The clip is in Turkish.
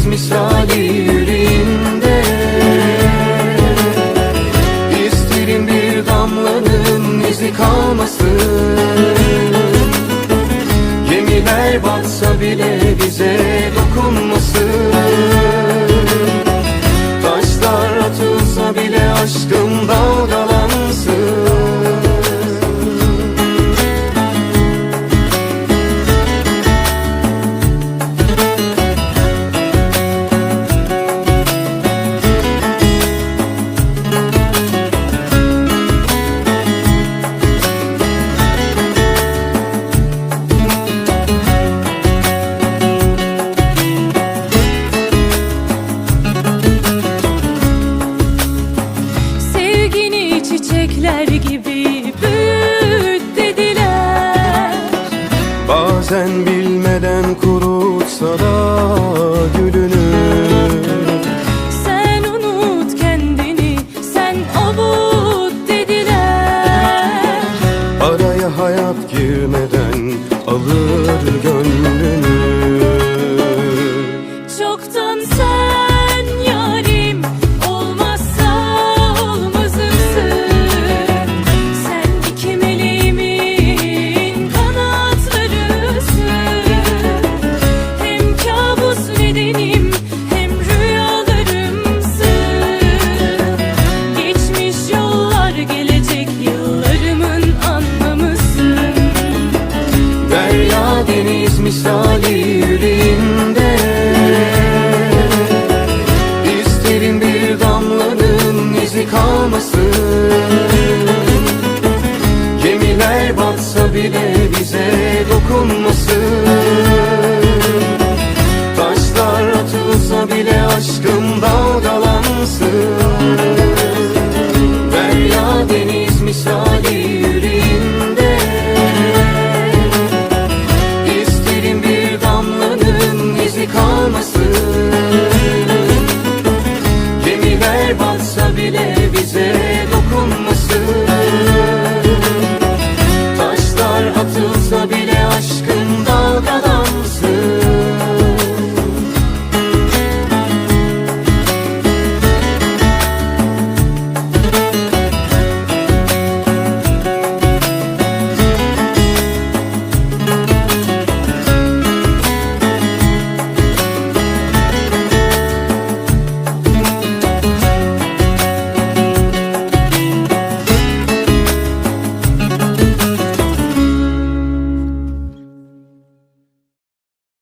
Ateş misali yüreğimde. İsterim bir damlanın izi kalmasın. Bazen bilmeden kurutsa da gülünü Sen unut kendini sen avut dediler. Araya hayat girmeden alır gönlünü me so bize